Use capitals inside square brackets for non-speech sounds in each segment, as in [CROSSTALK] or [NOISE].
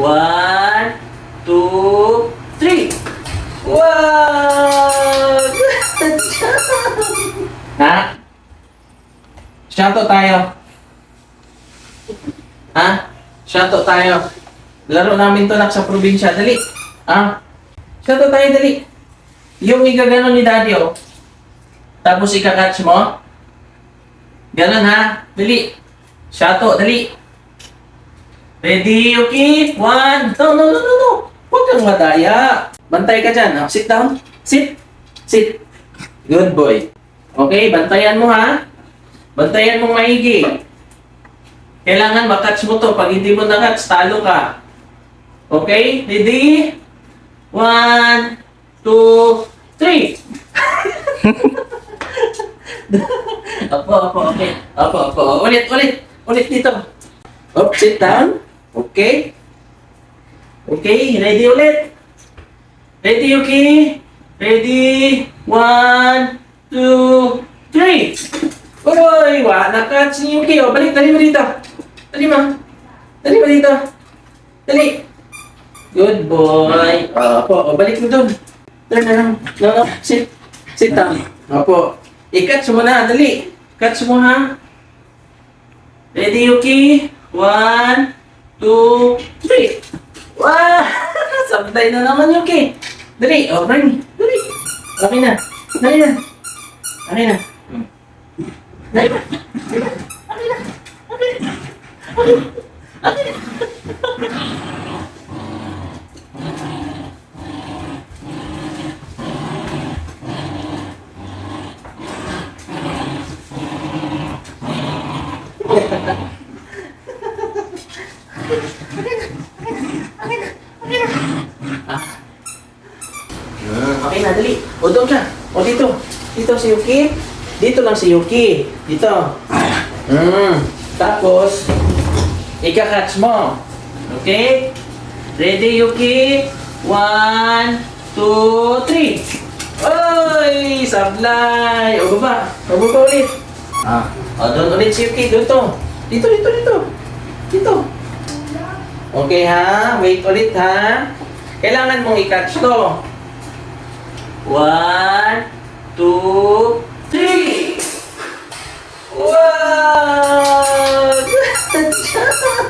One, two, three. Wow! Good job! Ha? Shoutout tayo. Ha? Shoutout tayo. Laro namin to nak sa probinsya. Dali. Ha? Shoutout tayo, dali. Yung igaganon ni daddy, oh. Tapos ikakatch mo. Ganon ha. Dali. Shoutout, dali. Ready, okay? One. No, no, no, no, no. Huwag kang madaya. Bantay ka dyan. Oh, sit down. Sit. Sit. Good boy. Okay, bantayan mo ha. Bantayan mo maigi. Kailangan makatch mo to. Pag hindi mo nakatch, talo ka. Okay? Ready? One, two, three. [LAUGHS] Opo, opo, okay. Opo, opo. Ulit, ulit. Ulit dito. Up, sit down. Okay. Okay, ready ulit. Ready, okay? Ready? One, two, three. Uy, wa, nakatch ni Yuki. O, balik, dali mo dito. Dali mo. Dali mo dito. Dali. Good boy. Opo, o, balik mo doon. Turn around. No, no, sit. Sit down. Opo. I-catch mo na, dali. Catch mo ha. Ready, Yuki? One, two, three. Wow! [LAUGHS] Sabday na naman, Yuki. Dali, oh, bring. Dali. Okay na. Dali na. Okay na. Dali na. Okay na. Okay na. Okay na. Okay na. Okay na, dali. O, doon ka. O, dito. Dito si Yuki. Dito lang si Yuki. Dito. Mm. Tapos, ika-catch mo. Okay? Ready, Yuki? One, two, three. Oy! Sablay! O, baba. O, baba ulit. Ah. O, doon ulit si Yuki. Doon to. Dito, dito, dito. Dito. Okay ha? Wait ulit ha? Kailangan mong i-catch to. One, two, three! Wow! Good [LAUGHS] job!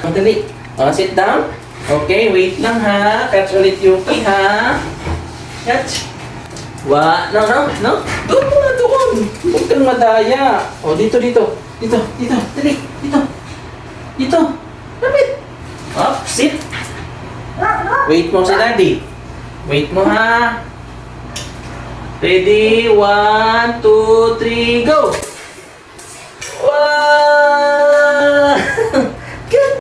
Madali. Oh, sit down. Okay, wait lang ha. Catch ulit Yuki ha. Catch. Wa, no, no, no. Doon muna doon. Huwag kang madaya. Oh, dito, dito. Dito, dito. Dali, dito. Dito. Lapit. Up, sit. Wait mo si daddy. Wait mo ha. Ready? One, two, three, go!